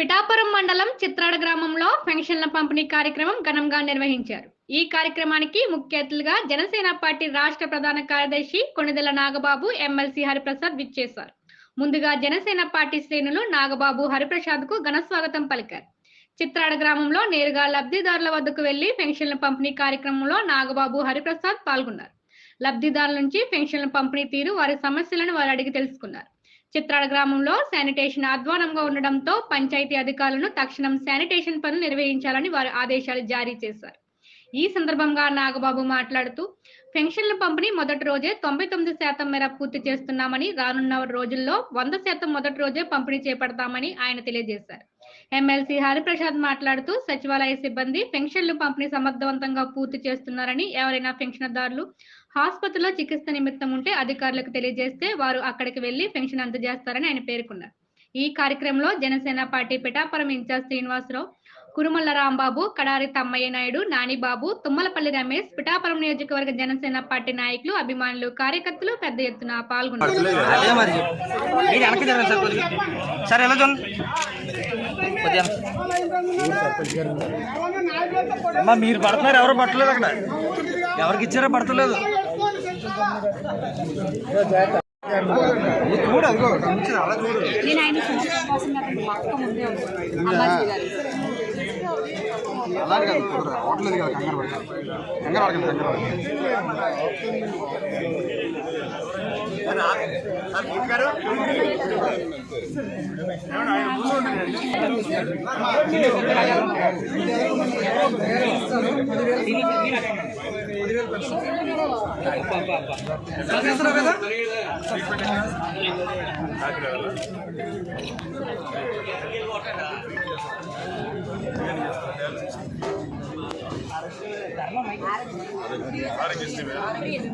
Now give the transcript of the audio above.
పిఠాపురం మండలం చిత్రాడ గ్రామంలో పెన్షన్ల పంపిణీ కార్యక్రమం ఘనంగా నిర్వహించారు. ఈ కార్యక్రమానికి ముఖ్య అతిథులుగా జనసేన పార్టీ రాష్ట్ర ప్రధాన కార్యదర్శి కొణిదెల నాగబాబు ఎమ్మెల్సీ హరిప్రసాద్ విచ్చేశారు. ముందుగా జనసేన పార్టీ శ్రేణులు నాగబాబు హరిప్రసాద్కు ఘన స్వాగతం పలికారు. చిత్రాడ గ్రామంలో నేరుగా లబ్ధిదారుల వద్దకు వెళ్ళి పెన్షన్ల పంపిణీ కార్యక్రమంలో నాగబాబు హరిప్రసాద్ పాల్గొన్నారు. లబ్ధిదారుల నుంచి పెన్షన్ల పంపిణీ తీరు వారి సమస్యలను వారు అడిగి తెలుసుకున్నారు. చిత్రాల గ్రామంలో శానిటేషన్ అధ్వానంగా ఉండడంతో పంచాయతీ అధికారులను తక్షణం శానిటేషన్ పనులు నిర్వహించాలని వారు ఆదేశాలు జారీ చేశారు. ఈ సందర్భంగా నాగబాబు మాట్లాడుతూ పెన్షన్ల పంపిణీ మొదటి రోజే తొంభై తొమ్మిది శాతం మేర పూర్తి చేస్తున్నామని రానున్న రోజుల్లో వంద శాతం మొదటి రోజే పంపిణీ చేపడతామని ఆయన తెలియజేశారు. ఎమ్మెల్సీ హరిప్రసాద్ మాట్లాడుతూ సచివాలయ సిబ్బంది పెన్షన్లు పంపిణీ సమర్థవంతంగా పూర్తి చేస్తున్నారని ఎవరైనా పెన్షన్దారులు ఆసుపత్రిలో చికిత్స నిమిత్తం ఉంటే అధికారులకు తెలియజేస్తే వారు అక్కడికి వెళ్ళి పెన్షన్ అందజేస్తారని ఆయన పేర్కొన్నారు. ఈ కార్యక్రమంలో జనసేన పార్టీ పిఠాపురం ఇన్ఛార్జ్ శ్రీనివాసరావు కురుమల్ల రాంబాబు కడారి తమ్మయ్య నాయుడు నానిబాబు తుమ్మలపల్లి రమేష్ పిఠాపురం నియోజకవర్గ జనసేన పార్టీ నాయకులు అభిమానులు కార్యకర్తలు పెద్ద ఎత్తున పాల్గొన్నారు. అమ్మా మీరు పడుతున్నారు ఎవరు పట్టలేదు అక్కడ? ఎవరికి ఇచ్చారో పడతలేదు. చూడు అదిగో చూడు, అలా చూడు అలాగే కాదు కుదరదు అవట్లేదు కదా కంగారు పడకండి. కంగారు పడకండి కంగారు పడకండి. ಏನು